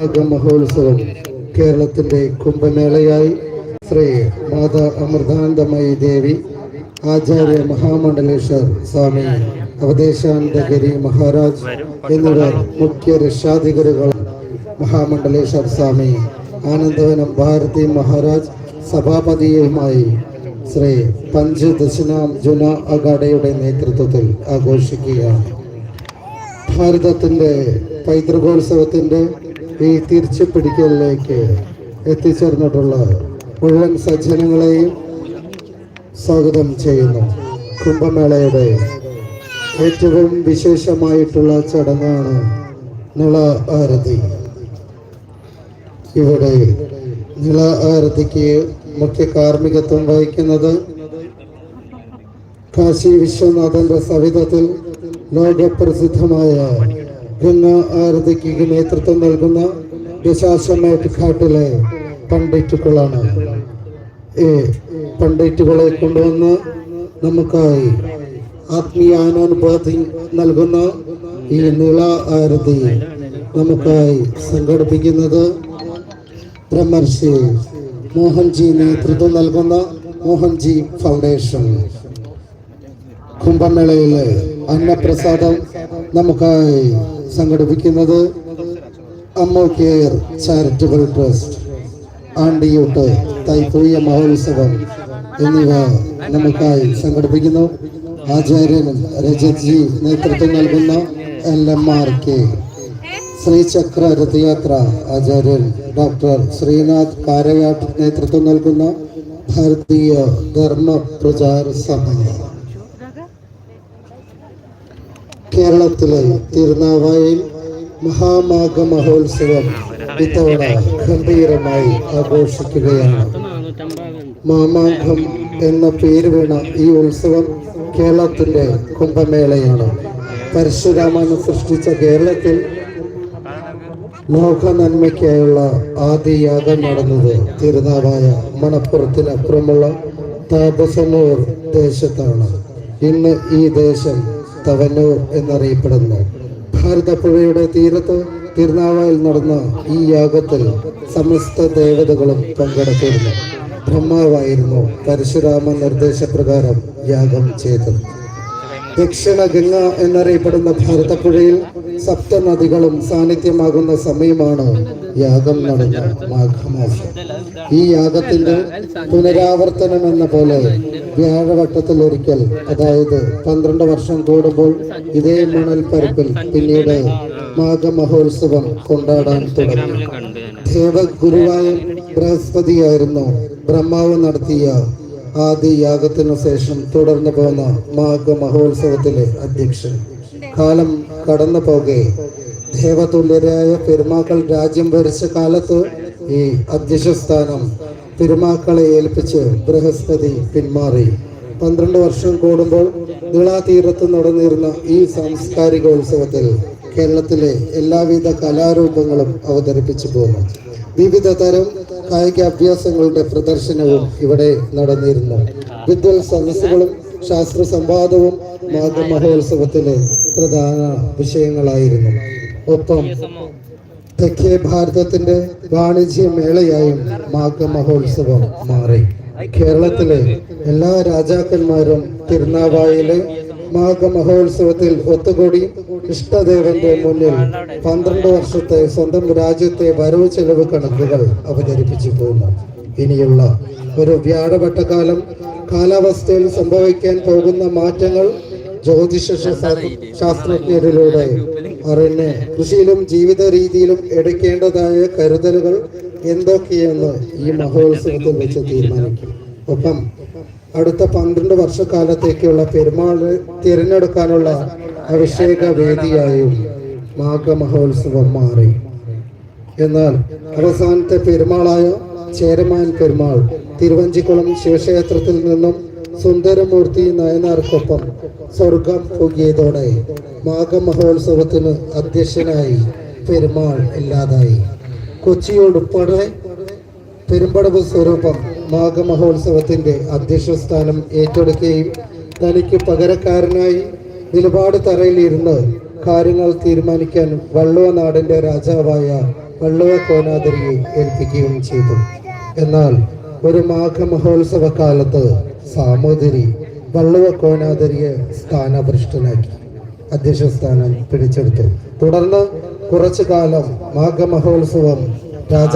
മഹോത്സവം കേരളത്തിന്റെ കുംഭമേളയായി ശ്രീ മാതാ അമൃതാനന്ദമയി ദേവി ആചാര്യ മഹാമണ്ഡലേശ്വർ സ്വാമി അവദേശാനന്ദഗിരി മഹാരാജ് എന്നിവർ മുഖ്യ രക്ഷാധികാരികൾ മഹാമണ്ഡലേശ്വർ സ്വാമി ആനന്ദവനം ഭാരതി മഹാരാജ് സഭാപതിയുമായി ശ്രീ പഞ്ച് ദശനാം ജുന അഗാഡയുടെ നേതൃത്വത്തിൽ ആഘോഷിക്കുകയാണ്. ഭാരതത്തിന്റെ പൈതൃകോത്സവത്തിന്റെ ഈ തിരിച്ചു പിടിക്കലിലേക്ക് എത്തിച്ചേർന്നിട്ടുള്ള മുഴുവൻ സജ്ജനങ്ങളെയും സ്വാഗതം ചെയ്യുന്നു. കുംഭമേളയുടെ ഏറ്റവും വിശേഷമായിട്ടുള്ള ചടങ്ങാണ് നിള ആരതി. ഇവിടെ നിള ആരതിക്ക് മുഖ്യ കാർമ്മികത്വം വഹിക്കുന്നത് കാശി വിശ്വനാഥന്റെ സവിധത്തിൽ ലോകപ്രസിദ്ധമായ ഗംഗ ആരതിക്ക് നേതൃത്വം നൽകുന്ന ദശാശ്വമേറ്റ് ഘാട്ടിലെ പണ്ഡിറ്റുകളാണ്. ഈ പണ്ഡിറ്റുകളെ കൊണ്ടുവന്ന് നമുക്കായി ആത്മീയാനുഭവത്തിൽ നൽകുന്ന ഈ നീള ആരതി നമുക്കായി സംഘടിപ്പിക്കുന്നത് ബ്രഹ്മർഷി മോഹൻജി നേതൃത്വം നൽകുന്ന മോഹൻജി ഫൗണ്ടേഷൻ. കുംഭമേളയിലെ അന്നപ്രസാദം നമുക്കായി സംഘടിപ്പിക്കുന്നത് അമ്മോ കെയർ ചാരിറ്റബിൾ ട്രസ്റ്റ് ആണ്ടിയൂട്ട് തൈപ്പൂയ മഹോത്സവം എന്നിവ നമുക്കായി സംഘടിപ്പിക്കുന്നു. ആചാര്യൻ രജത് ജി നേതൃത്വം നൽകുന്ന L M R K Shrichakra രഥയാത്ര ആചാര്യൻ ഡോക്ടർ ശ്രീനാഥ് കാരയാട്ട് നേതൃത്വം നൽകുന്ന ഭാരതീയ ധർമ്മ പ്രചാര സഭ. കേരളത്തിലെ തിരുനാവായിൽ മഹാമാഘ മഹോത്സവം ഇത്തവണ ഗംഭീരമായി ആഘോഷിക്കുകയാണ്. മാമാഘം എന്ന പേര് വീണ ഈ ഉത്സവം കേരളത്തിന്റെ കുംഭമേളയാണ്. പരശുരാമന് സൃഷ്ടിച്ച കേരളത്തിൽ ലോക നന്മയ്ക്കായുള്ള ആദ്യ യാഗം നടന്നത് തിരുനാവായ മണപ്പുറത്തിനപ്പുറമുള്ള താപസമൂർ ദേശത്താണ്. ഇന്ന് ഈ ദേശം തവനൂർ എന്നറിയപ്പെടുന്നു. ഭാരതപ്പുഴയുടെ തീരത്ത് തിരുനാവായിൽ നടന്ന ഈ യാഗത്തിൽ സമസ്ത ദേവതകളും പങ്കെടുത്തിരുന്നു. ബ്രഹ്മാവായിരുന്നു പരശുരാമ നിർദ്ദേശപ്രകാരം യാഗം ചെയ്തത്. ദക്ഷിണ ഗംഗ എന്നറിയപ്പെടുന്ന ഭാരതപ്പുഴയിൽ സപ്തനദികളും സാന്നിധ്യമാകുന്ന സമയമാണ് യാഗം നടന്ന മാഘമാസം. ഈ യാഗത്തിന്റെ പുനരാവർത്തനം എന്ന പോലെ വ്യാഴവട്ടത്തിൽ ഒരിക്കൽ അതായത് പന്ത്രണ്ട് വർഷം കൂടുമ്പോൾ ഇതേ മണൽപ്പരപ്പിൽ പിന്നീട് മാഘമഹോത്സവം കൊണ്ടാടാൻ തുടങ്ങി. ദേവഗുരുവായ ബൃഹസ്പതിയായിരുന്നു ബ്രഹ്മാവ് നടത്തിയ ആദ്യ യാഗത്തിനു ശേഷം തുടർന്നു പോകുന്ന മാഘ മഹോത്സവത്തിലെ അധ്യക്ഷൻ. കാലം കടന്നു പോകെ. ദേവതുല്യരായ പെരുമാക്കൾ രാജ്യം ഭരിച്ച കാലത്ത് ഈ അധ്യക്ഷ സ്ഥാനം പെരുമാക്കളെ ഏൽപ്പിച്ച് ബൃഹസ്പതി പിന്മാറി. പന്ത്രണ്ട് വർഷം കൂടുമ്പോൾ നീളാതീരത്ത് നടന്നിരുന്ന ഈ സാംസ്കാരികോത്സവത്തിൽ കേരളത്തിലെ എല്ലാവിധ കലാരൂപങ്ങളും അവതരിപ്പിച്ചു പോന്നു വിവിധ തരം കായിക അഭ്യാസങ്ങളുടെ പ്രദർശനവും ഇവിടെ നടന്നിരുന്നു. വിദ്വൽ സദസ്സുകളും ശാസ്ത്ര സംവാദവും മാഘമഹോത്സവത്തിലെ പ്രധാന വിഷയങ്ങളായിരുന്നു. ഒപ്പം തെക്കേ ഭാരതത്തിന്റെ വാണിജ്യ മേളയായും മാഘമഹോത്സവം മാറി. കേരളത്തിലെ എല്ലാ രാജാക്കന്മാരും തിരുനാവായിലെ മാഘമഹോത്സവത്തിൽ ഒത്തുകൂടി ഇഷ്ടദേവന്റെ മുന്നിൽ പന്ത്രണ്ട് വർഷത്തെ സ്വന്തം രാജ്യത്തെ വരവ് ചെലവ് കണക്കുകൾ അവതരിപ്പിച്ചു പോകുന്നു. ഇനിയുള്ള ഒരു വ്യാഴവട്ടകാലം കാലാവസ്ഥയിൽ സംഭവിക്കാൻ പോകുന്ന മാറ്റങ്ങൾ ജ്യോതിഷ ശാസ്ത്ര- ശാസ്ത്രജ്ഞരിലൂടെ അറിഞ്ഞ് കൃഷിയിലും ജീവിത രീതിയിലും എടുക്കേണ്ടതായ കരുതലുകൾ എന്തൊക്കെയെന്ന് ഈ മഹോത്സവത്തിൽ വെച്ച് തീരുമാനിക്കും. ഒപ്പം അടുത്ത പന്ത്രണ്ട് വർഷക്കാലത്തേക്കുള്ള പെരുമാൾ തിരഞ്ഞെടുക്കാനുള്ള അഭിഷേക വേദിയായും മാഘമഹോത്സവം മാറി. എന്നാൽ അവസാനത്തെ പെരുമാളായ ചേരമാൻ പെരുമാൾ തിരുവഞ്ചിക്കുളം ശിവക്ഷേത്രത്തിൽ നിന്നും സുന്ദരമൂർത്തി നയനാർക്കൊപ്പം സ്വർഗം പൊങ്ങിയതോടെ മാഘമഹോത്സവത്തിന് അധ്യക്ഷനായി പെരുമാൾ ഇല്ലാതായി. കൊച്ചിയോടുൾപ്പെടെ പെരുമ്പടവ് സ്വരൂപം മാഘമഹോത്സവത്തിന്റെ അധ്യക്ഷ സ്ഥാനം ഏറ്റെടുക്കുകയും തനിക്ക് പകരക്കാരനായി നിലപാട് തറയിലിരുന്ന് കാര്യങ്ങൾ തീരുമാനിക്കാൻ വള്ളുവ വള്ളുവനാടിന്റെ രാജാവായ വള്ളുവ കോനാതിരിയെ ഏൽപ്പിക്കുകയും ചെയ്തു. എന്നാൽ ഒരു മാഘമഹോത്സവ കാലത്ത് സാമൂതിരി വള്ളുവ കോനാതിരിയെ സ്ഥാനഭ്രഷ്ടനാക്കി അധ്യക്ഷ സ്ഥാനം പിടിച്ചെടുത്തു. തുടർന്ന് കുറച്ചു കാലം മാഘമഹോത്സവം രാജാ